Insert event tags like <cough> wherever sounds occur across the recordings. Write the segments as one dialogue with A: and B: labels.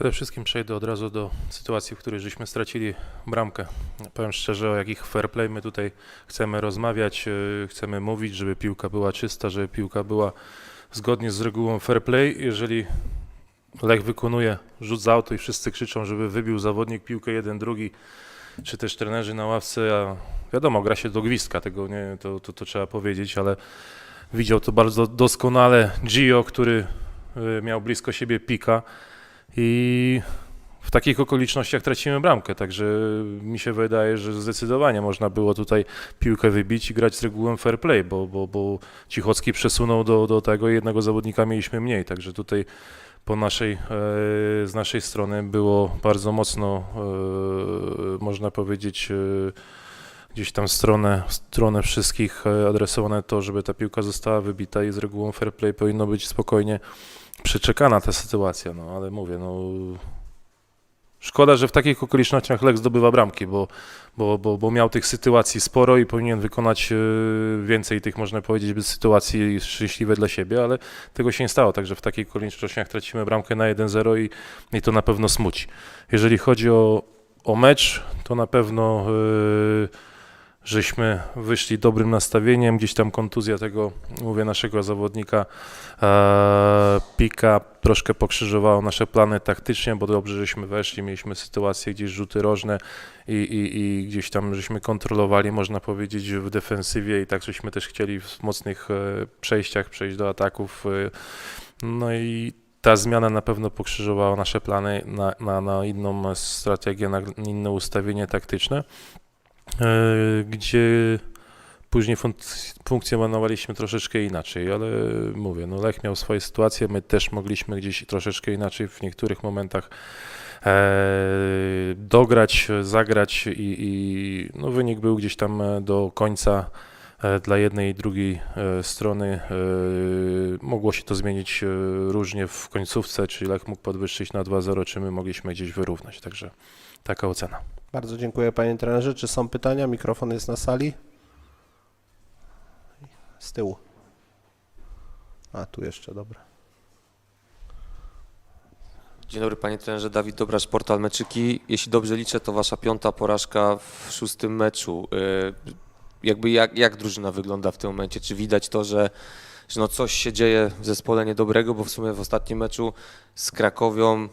A: Przede wszystkim przejdę od razu do sytuacji, w której żeśmy stracili bramkę. Powiem szczerze, o jakich fair play my tutaj chcemy rozmawiać, yy, chcemy mówić, żeby piłka była czysta, żeby piłka była zgodnie z regułą fair play. Jeżeli Lech wykonuje rzut z autu i wszyscy krzyczą, żeby wybił zawodnik piłkę jeden, drugi, czy też trenerzy na ławce, a wiadomo, gra się do gwizdka, tego nie, to, to, to trzeba powiedzieć, ale widział to bardzo doskonale Gio, który y, miał blisko siebie pika i w takich okolicznościach tracimy bramkę, także mi się wydaje, że zdecydowanie można było tutaj piłkę wybić i grać z regułą fair play, bo, bo, bo Cichocki przesunął do, do tego jednego zawodnika mieliśmy mniej, także tutaj po naszej, e, z naszej strony było bardzo mocno, e, można powiedzieć, e, gdzieś tam stronę, stronę wszystkich adresowane to, żeby ta piłka została wybita i z regułą fair play powinno być spokojnie przeczekana ta sytuacja, no ale mówię, no szkoda, że w takich okolicznościach Lech zdobywa bramki, bo, bo, bo, bo miał tych sytuacji sporo i powinien wykonać e, więcej tych, można powiedzieć, bez sytuacji szczęśliwe dla siebie, ale tego się nie stało, także w takich okolicznościach tracimy bramkę na 1-0 i, i to na pewno smuci. Jeżeli chodzi o, o mecz, to na pewno e, żeśmy wyszli dobrym nastawieniem, gdzieś tam kontuzja tego, mówię, naszego zawodnika e, Pika troszkę pokrzyżowało nasze plany taktycznie, bo dobrze, żeśmy weszli, mieliśmy sytuację gdzieś rzuty rożne i, i, i gdzieś tam żeśmy kontrolowali, można powiedzieć, w defensywie i tak żeśmy też chcieli w mocnych e, przejściach przejść do ataków. e, No i ta zmiana na pewno pokrzyżowała nasze plany na, na, na inną strategię, na inne ustawienie taktyczne, gdzie później fun- funkcjonowaliśmy troszeczkę inaczej, ale mówię, no Lech miał swoje sytuacje, my też mogliśmy gdzieś troszeczkę inaczej w niektórych momentach e, dograć, zagrać i, i no wynik był gdzieś tam e, do końca e, dla jednej i drugiej e, strony. e, Mogło się to zmienić e, różnie w końcówce, czy Lech mógł podwyższyć na 2-0, czy my mogliśmy gdzieś wyrównać, także taka ocena.
B: Bardzo dziękuję panie trenerze. Czy są pytania? Mikrofon jest na sali. Z tyłu. A, tu jeszcze, dobra.
C: Dzień dobry panie trenerze, Dawid Dobrasz, portal Meczyki. Jeśli dobrze liczę, to wasza piąta porażka w szóstym meczu. Y, Jakby jak, jak drużyna wygląda w tym momencie? Czy widać to, że, że no coś się dzieje w zespole niedobrego, bo w sumie w ostatnim meczu z Krakowią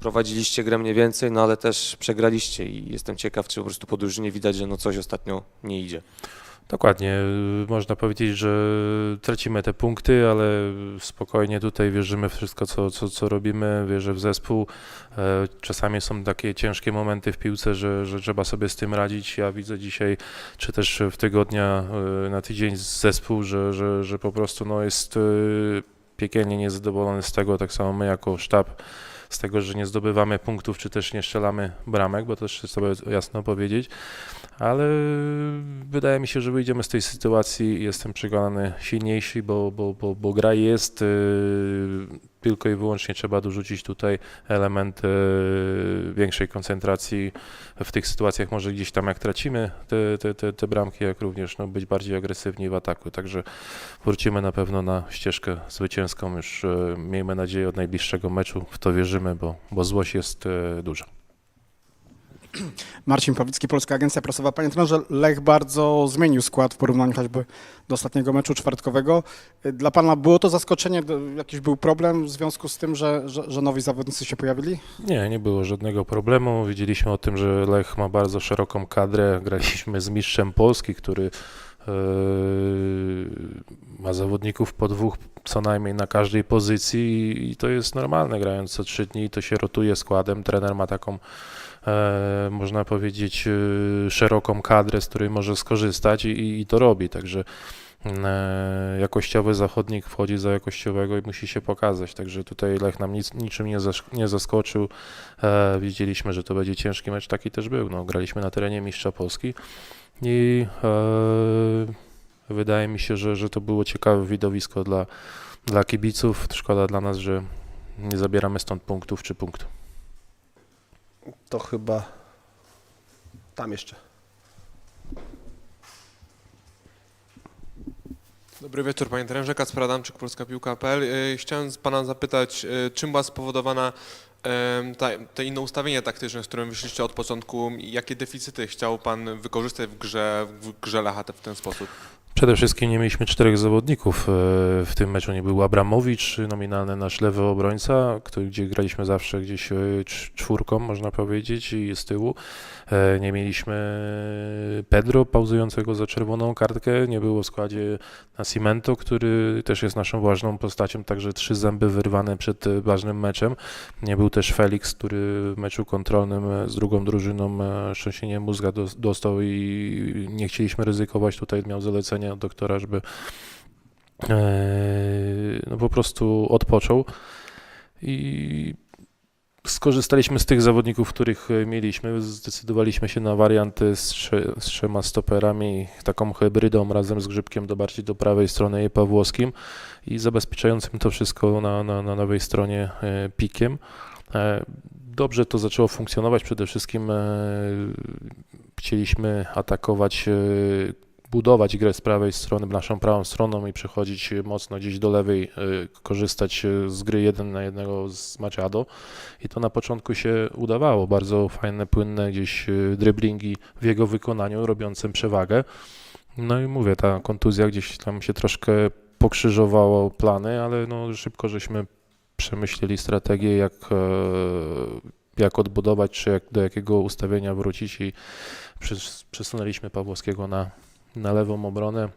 C: prowadziliście grę mniej więcej, no ale też przegraliście i jestem ciekaw, czy po prostu po drużynie widać, że no coś ostatnio nie idzie.
A: Dokładnie. Można powiedzieć, że tracimy te punkty, ale spokojnie tutaj wierzymy w wszystko, co, co, co robimy. Wierzę w zespół. E, Czasami są takie ciężkie momenty w piłce, że, że trzeba sobie z tym radzić. Ja widzę dzisiaj, czy też w tygodnia y, na tydzień zespół, że, że, że po prostu no, jest y, piekielnie niezadowolony z tego, tak samo my jako sztab z tego, że nie zdobywamy punktów, czy też nie strzelamy bramek, bo to też trzeba jasno powiedzieć. Ale wydaje mi się, że wyjdziemy z tej sytuacji. Jestem przekonany silniejszy, bo, bo, bo, bo gra jest, yy, tylko i wyłącznie trzeba dorzucić tutaj element yy, większej koncentracji w tych sytuacjach, może gdzieś tam jak tracimy te, te, te, te bramki, jak również no, być bardziej agresywni w ataku, także wrócimy na pewno na ścieżkę zwycięską, już yy, miejmy nadzieję od najbliższego meczu, w to wierzymy, bo, bo złość jest yy, duża. <clears throat>
D: Marcin Pawlicki, Polska Agencja Prasowa. Panie trenerze, Lech bardzo zmienił skład w porównaniu choćby do ostatniego meczu czwartkowego. Dla Pana było to zaskoczenie? Jakiś był problem w związku z tym, że, że, że nowi zawodnicy się pojawili?
A: Nie, nie było żadnego problemu. Wiedzieliśmy o tym, że Lech ma bardzo szeroką kadrę. Graliśmy z mistrzem Polski, który e, ma zawodników po dwóch co najmniej na każdej pozycji i, to jest normalne. Grając co trzy dni, to się rotuje składem. Trener ma taką, można powiedzieć, e, szeroką kadrę, z której może skorzystać i, i to robi. Także e, jakościowy zawodnik wchodzi za jakościowego i musi się pokazać. Także tutaj Lech nam nic, niczym nie, nie zaskoczył. E, wiedzieliśmy, że to będzie ciężki mecz, taki też był. No, graliśmy na terenie mistrza Polski i e, wydaje mi się, że, że to było ciekawe widowisko dla, dla kibiców. Szkoda dla nas, że nie zabieramy stąd punktów czy punktu.
B: To chyba tam jeszcze.
E: Dobry wieczór panie trenerze, Kacper Adamczyk, Polska Piłka.pl. Yy, Chciałem pana zapytać, yy, czym była spowodowana ta, te inne ustawienie taktyczne, z którym wyszliście od początku, jakie deficyty chciał Pan wykorzystać w grze, w grze w ten sposób?
A: Przede wszystkim nie mieliśmy czterech zawodników. e, W tym meczu nie był Abramowicz, nominalny nasz lewy obrońca, który, gdzie graliśmy zawsze gdzieś e, cz- czwórką, można powiedzieć, i z tyłu. E, Nie mieliśmy Pedro pauzującego za czerwoną kartkę, nie było w składzie Nascimento, który też jest naszą ważną postacią, także trzy zęby wyrwane przed ważnym meczem. Nie był też Felix, który w meczu kontrolnym z drugą drużyną e, trzęsienie mózga dos- dostał i nie chcieliśmy ryzykować. Tutaj miał zalecenie od doktora, żeby e, no po prostu odpoczął. I skorzystaliśmy z tych zawodników, których mieliśmy. Zdecydowaliśmy się na warianty z, trze, z trzema stoperami, taką hybrydą razem z Grzybkiem do bardziej do prawej strony i Pawłowskim i zabezpieczającym to wszystko na, na, na stronie e, pikiem. E, Dobrze to zaczęło funkcjonować. Przede wszystkim chcieliśmy atakować, budować grę z prawej strony naszą prawą stroną i przechodzić mocno gdzieś do lewej, e, korzystać e, z gry jeden na jednego z Machado. I to na początku się udawało. Bardzo fajne, płynne gdzieś driblingi w jego wykonaniu, robiącym przewagę. No i mówię, ta kontuzja gdzieś tam się troszkę pokrzyżowało plany, ale no szybko żeśmy przemyśleli strategię, jak, e, jak odbudować, czy jak, do jakiego ustawienia wrócić i przes- przesunęliśmy Pawłowskiego na, na lewą obronę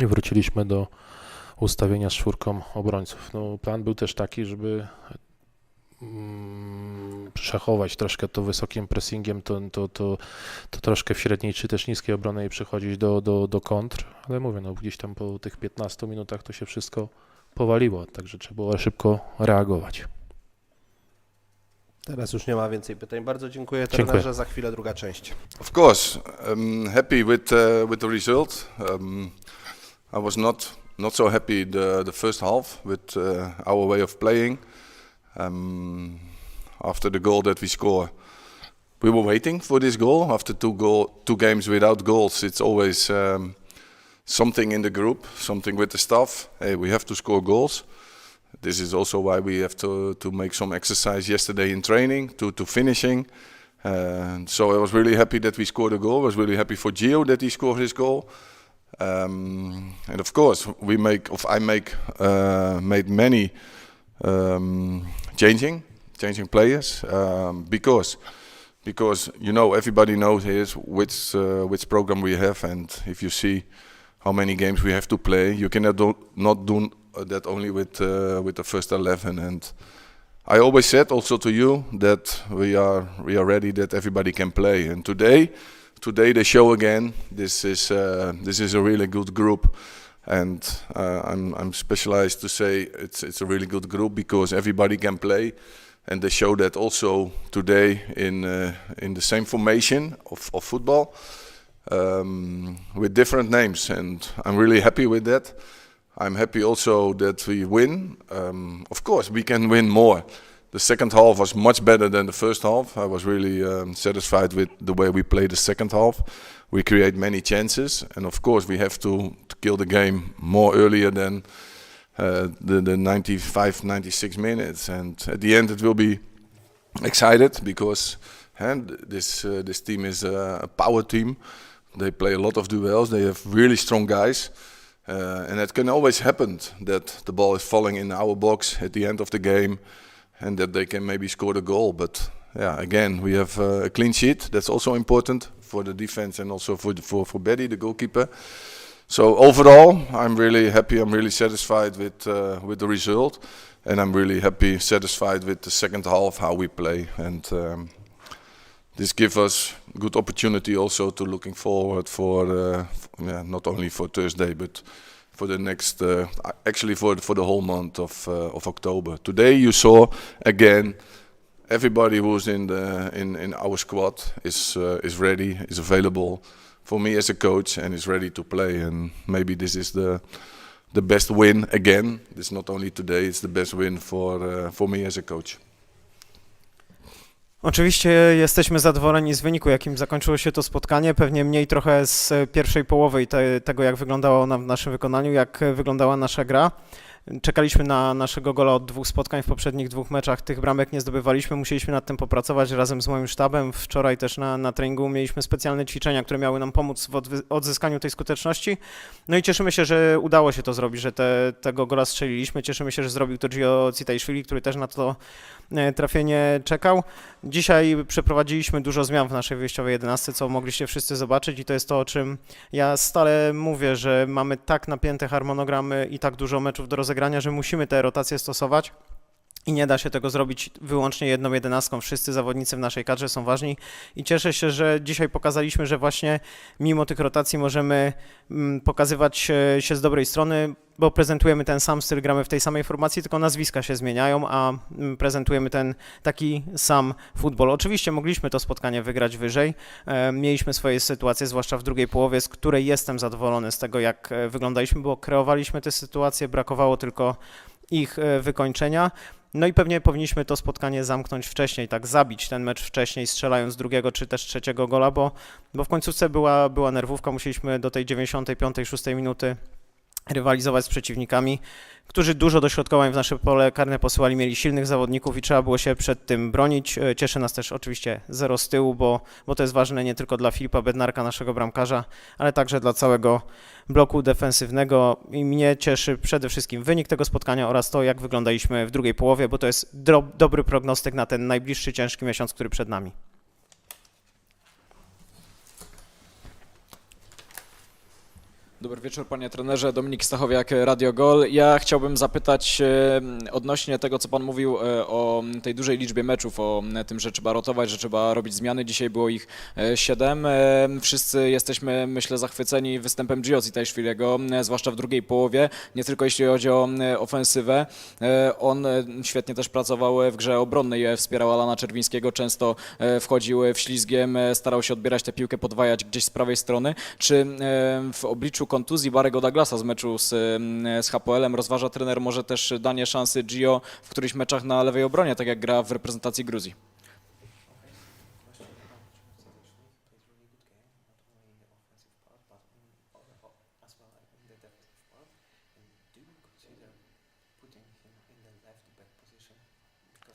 A: i wróciliśmy do ustawienia z czwórką obrońców. No, plan był też taki, żeby mm, szachować troszkę to wysokim pressingiem, to, to, to, to troszkę w średniej czy też niskiej obronie i przechodzić do, do, do kontr, ale mówię, no gdzieś tam po tych 15 minutach to się wszystko powaliło, także trzeba było szybko reagować.
B: Teraz już nie ma więcej pytań. Bardzo dziękuję
A: Dziękuję.
B: trenerze. Za chwilę druga część.
F: Of course, um, happy with uh, with the result. Um, I was not not so happy the the first half with uh, our way of playing. Um, after the goal that we score, we were waiting for this goal. After two goal two games without goals, it's always um, something in the group, something with the staff. Hey, we have to score goals. This is also why we have to to make some exercise yesterday in training to to finishing. And so I was really happy that we scored a goal. I was really happy for Gio that he scored his goal. Um, and of course, we make, of I make, uh, made many um, changing, changing players um, because, because you know everybody knows here which uh, which program we have, and if you see how many games we have to play, you cannot do, not do that only with uh, with the first eleven. And. I always said also to you that we are we are ready that everybody can play. And today today they show again. This is uh, this is a really good group. And uh, I'm I'm specialized to say it's it's a really good group because everybody can play. And they show that also today in uh, in the same formation of, of football um, with different names. And I'm really happy with that. I'm happy also that we win. Um, of course, we can win more. The second half was much better than the first half. I was really um, satisfied with the way we played the second half. We create many chances, and of course, we have to, to kill the game more earlier than uh, the, the 95, 96 minutes. And at the end, it will be excited because and this uh, this team is a power team. They play a lot of duels. They have really strong guys. Uh, and it can always happen that the ball is falling in our box at the end of the game and that they can maybe score the goal. But yeah, again, we have uh, a clean sheet. That's also important for the defense and also for for for Betty, the goalkeeper. So overall, I'm really happy. I'm really satisfied with uh, with the result, and I'm really happy, satisfied with the second half how we play. And um, this gives us good opportunity also to looking forward for uh, yeah, not only for Thursday but for the next uh, actually for for the whole month of uh, of October. Today you saw again everybody who's in the in in our squad is uh, is ready is available for me as a coach and is ready to play and maybe this is the the best win again. It's not only today; it's the best win for uh, for me as a coach.
G: Oczywiście jesteśmy zadowoleni z wyniku, jakim zakończyło się to spotkanie. Pewnie mniej trochę z pierwszej połowy i te, tego, jak wyglądało nam w naszym wykonaniu, jak wyglądała nasza gra. Czekaliśmy na naszego gola od dwóch spotkań w poprzednich dwóch meczach, tych bramek nie zdobywaliśmy, musieliśmy nad tym popracować razem z moim sztabem. Wczoraj też na, na treningu mieliśmy specjalne ćwiczenia, które miały nam pomóc w odzyskaniu tej skuteczności. No i cieszymy się, że udało się to zrobić, że te, tego gola strzeliliśmy. Cieszymy się, że zrobił to Gio Citajszwili, który też na to e, trafienie czekał. Dzisiaj przeprowadziliśmy dużo zmian w naszej wyjściowej 11, co mogliście wszyscy zobaczyć i to jest to, o czym ja stale mówię, że mamy tak napięte harmonogramy i tak dużo meczów do rozegrania, że musimy te rotacje stosować. I nie da się tego zrobić wyłącznie jedną jedenastką. Wszyscy zawodnicy w naszej kadrze są ważni i cieszę się, że dzisiaj pokazaliśmy, że właśnie mimo tych rotacji możemy mm, pokazywać się z dobrej strony, bo prezentujemy ten sam styl, gramy w tej samej formacji, tylko nazwiska się zmieniają, a mm, prezentujemy ten taki sam futbol. Oczywiście mogliśmy to spotkanie wygrać wyżej. E, Mieliśmy swoje sytuacje, zwłaszcza w drugiej połowie, z której jestem zadowolony z tego, jak e, wyglądaliśmy, bo kreowaliśmy te sytuacje, brakowało tylko ich e, wykończenia. No i pewnie powinniśmy to spotkanie zamknąć wcześniej, tak zabić ten mecz wcześniej, strzelając drugiego czy też trzeciego gola, bo, bo w końcówce była, była nerwówka, musieliśmy do tej 95, 6 minuty rywalizować z przeciwnikami, którzy dużo dośrodkowań w nasze pole karne posyłali, mieli silnych zawodników i trzeba było się przed tym bronić. E, Cieszy nas też oczywiście zero z tyłu, bo, bo to jest ważne nie tylko dla Filipa Bednarka, naszego bramkarza, ale także dla całego bloku defensywnego i mnie cieszy przede wszystkim wynik tego spotkania oraz to, jak wyglądaliśmy w drugiej połowie, bo to jest dobry prognostyk na ten najbliższy ciężki miesiąc, który przed nami.
H: Dobry wieczór panie trenerze, Dominik Stachowiak, Radio Gol. Ja chciałbym zapytać e, odnośnie tego, co pan mówił e, o tej dużej liczbie meczów, o tym, że trzeba rotować, że trzeba robić zmiany. Dzisiaj było ich e, siedem. E, Wszyscy jesteśmy, myślę, zachwyceni występem Gio Zitajszwiliego, e, zwłaszcza w drugiej połowie, nie tylko jeśli chodzi o e, ofensywę. E, On e, świetnie też pracował w grze obronnej, e, wspierał Alana Czerwińskiego, często e, wchodził w ślizgiem, e, starał się odbierać tę piłkę, podwajać gdzieś z prawej strony. Czy e, w obliczu kontuzji Barego Douglasa z meczu z, e, z HPL-em rozważa trener może też danie szansy Gio w którychś meczach na lewej obronie, tak jak gra w reprezentacji Gruzji?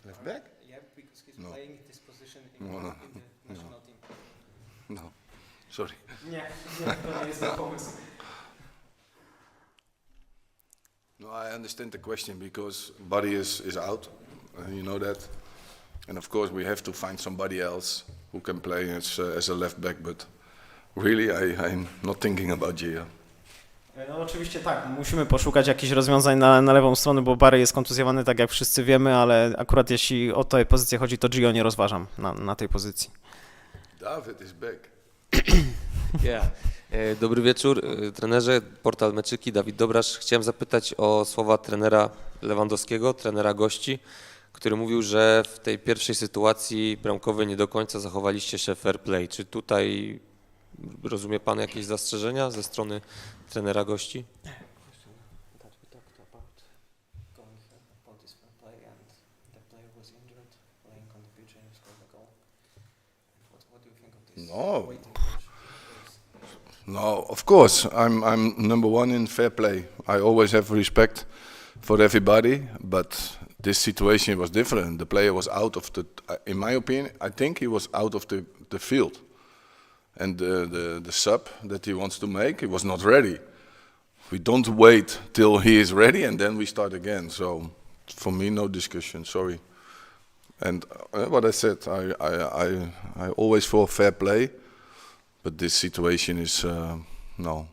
F: Left back? No. No, no, no. No, sorry.
G: Nie, nie, to nie jest ten pomysł.
F: No, I understand the question because Buddy is, is out, and you know that. And of course, we have to find somebody else who can play as, uh, as a left back. But really, I, I'm not thinking about Gio.
G: No oczywiście tak, musimy poszukać jakichś rozwiązań na, na lewą stronę, bo Barry jest kontuzjowany, tak jak wszyscy wiemy, ale akurat jeśli o tę pozycję chodzi, to Gio nie rozważam na, na tej pozycji.
F: David is back. <coughs>
C: Yeah. E, Dobry wieczór, e, trenerze, portal Meczyki, Dawid Dobrasz. Chciałem zapytać o słowa trenera Lewandowskiego, trenera gości, który mówił, że w tej pierwszej sytuacji bramkowej nie do końca zachowaliście się fair play. Czy tutaj rozumie Pan jakieś zastrzeżenia ze strony trenera gości?
F: No. No, of course. I'm, I'm number one in fair play. I always have respect for everybody, but this situation was different. The player was out of the, in my opinion, I think he was out of the, the field. And the, the, the sub that he wants to make, he was not ready. We don't wait till he is ready and then we start again. So for me, no discussion, sorry. And uh, what I said, I, I, I, I always for fair play, but this situation is uh, no.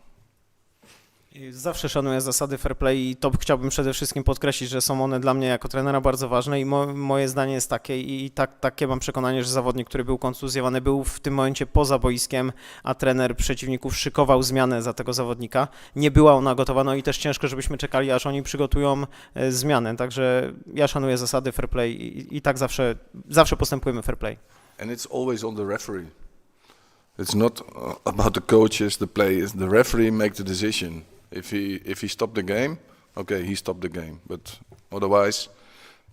G: Zawsze szanuję zasady fair play i to chciałbym przede wszystkim podkreślić, że są one dla mnie jako trenera bardzo ważne i mo moje zdanie jest takie i tak, takie mam przekonanie, że zawodnik, który był kontuzjowany, był w tym momencie poza boiskiem, a trener przeciwników szykował zmianę za tego zawodnika. Nie była ona gotowa, no i też ciężko, żebyśmy czekali, aż oni przygotują e, zmianę, także ja szanuję zasady fair play i, i tak zawsze, zawsze postępujemy fair play.
F: And it's always on the referee. It's not uh, about the coaches, the players. The referee makes the decision. If he if he stopped the game, okay, he stopped the game. But otherwise,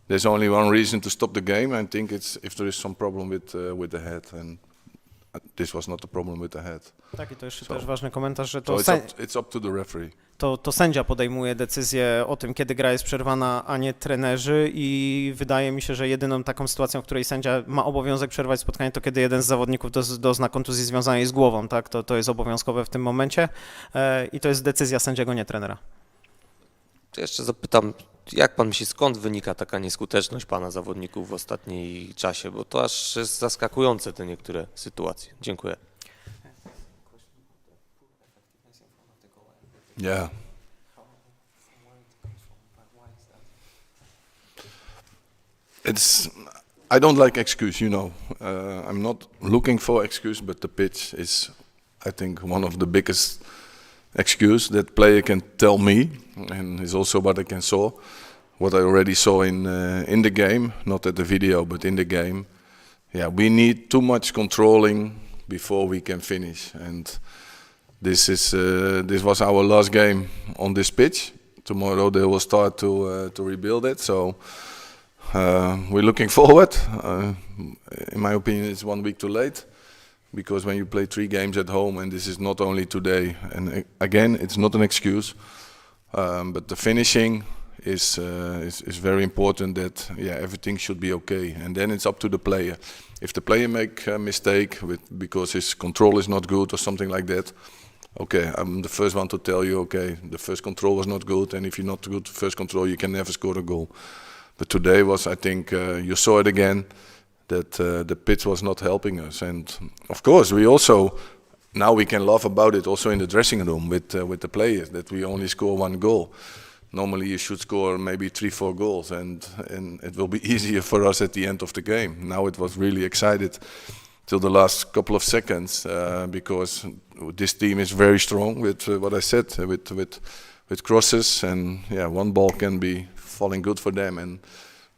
F: there's only one reason to stop the game. I think it's if there is some problem with uh, with the head, and this was not a problem with the head.
G: Tak, i to jeszcze
F: So-
G: też ważny komentarz, że
F: So
G: to,
F: it's
G: sę-
F: up, it's up to the referee.
G: to, to sędzia podejmuje decyzję o tym, kiedy gra jest przerwana, a nie trenerzy i wydaje mi się, że jedyną taką sytuacją, w której sędzia ma obowiązek przerwać spotkanie, to kiedy jeden z zawodników doz- dozna kontuzji związanej z głową, tak? To, to jest obowiązkowe w tym momencie e, i to jest decyzja sędziego, nie trenera.
C: To jeszcze zapytam, jak pan myśli, skąd wynika taka nieskuteczność pana zawodników w ostatniej czasie? Bo to aż jest zaskakujące te niektóre sytuacje. Dziękuję.
F: Yeah. It's. I don't like excuse, you know. Uh, I'm not looking for excuse, but the pitch is, I think, one of the biggest excuse that player can tell me, and it's also what I can saw, what I already saw in uh, in the game, not at the video, but in the game. Yeah, we need too much controlling before we can finish, and this is uh, this was our last game on this pitch. Tomorrow they will start to uh, to rebuild it. So uh, we're looking forward. Uh, in my opinion, it's one week too late because when you play three games at home, and this is not only today, and uh, again, it's not an excuse, um, but the finishing is, uh, is is very important. That yeah, everything should be okay, and then it's up to the player. If the player make a mistake with because his control is not good or something like that, okay, I'm the first one to tell you, okay, the first control was not good, and if you're not good first control, you can never score a goal. But today was, I think, uh, you saw it again, that uh, the pitch was not helping us, and of course we also now we can laugh about it also in the dressing room with uh, with the players that we only score one goal. Normally you should score maybe three, four goals, and and it will be <laughs> easier for us at the end of the game. Now it was really excited till the last couple of seconds uh, because this team is very strong with uh, what I said uh, with with with crosses and yeah one ball can be falling good for them and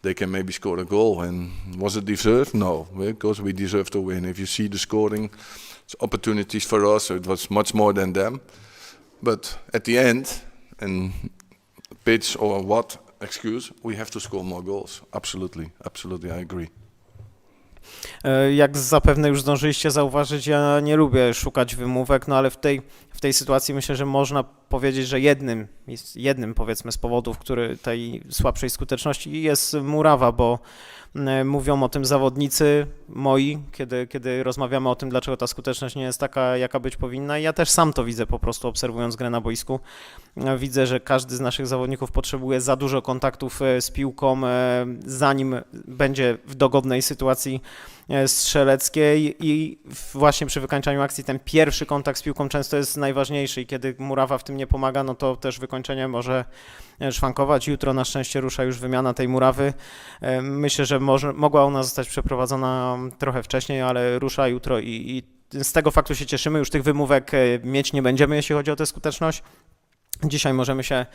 F: they can maybe score a goal. And was it deserved? No. Because we deserve to win. If you see the scoring opportunities for us it was much more than them. But at the end and pitch or what excuse we have to score more goals. Absolutely. Absolutely. I agree.
G: E, Jak zapewne już zdążyliście zauważyć, ja nie lubię szukać wymówek, no ale w tej, w tej sytuacji myślę, że można powiedzieć, że jednym, jednym powiedzmy z powodów, który tej słabszej skuteczności jest murawa, bo e, mówią o tym zawodnicy moi, kiedy, kiedy rozmawiamy o tym, dlaczego ta skuteczność nie jest taka, jaka być powinna. I ja też sam to widzę po prostu obserwując grę na boisku. E, Widzę, że każdy z naszych zawodników potrzebuje za dużo kontaktów e, z piłką, zanim będzie w dogodnej sytuacji strzeleckiej i właśnie przy wykańczaniu akcji ten pierwszy kontakt z piłką często jest najważniejszy i kiedy murawa w tym nie pomaga, no to też wykończenie może e, szwankować. Jutro na szczęście rusza już wymiana tej murawy. E, Myślę, że może, mogła ona zostać przeprowadzona trochę wcześniej, ale rusza jutro i, i z tego faktu się cieszymy. Już tych wymówek e, mieć nie będziemy, jeśli chodzi o tę skuteczność. Dzisiaj możemy się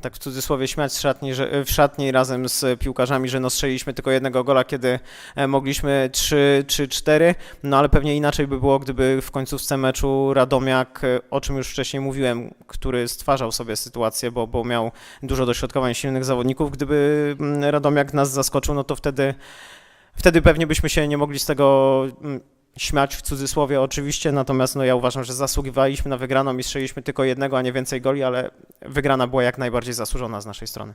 G: tak w cudzysłowie śmiać szatni, że, w szatni razem z piłkarzami, że no tylko jednego gola, kiedy e, mogliśmy 3 czy 4, no ale pewnie inaczej by było, gdyby w końcówce meczu Radomiak, e, o czym już wcześniej mówiłem, który stwarzał sobie sytuację, bo, bo miał dużo dośrodkowań silnych zawodników, gdyby mm, Radomiak nas zaskoczył, no to wtedy, wtedy pewnie byśmy się nie mogli z tego mm, śmiać w cudzysłowie oczywiście, natomiast no ja uważam, że zasługiwaliśmy na wygraną i strzeliliśmy tylko jednego, a nie więcej goli, ale wygrana była jak najbardziej zasłużona z naszej strony.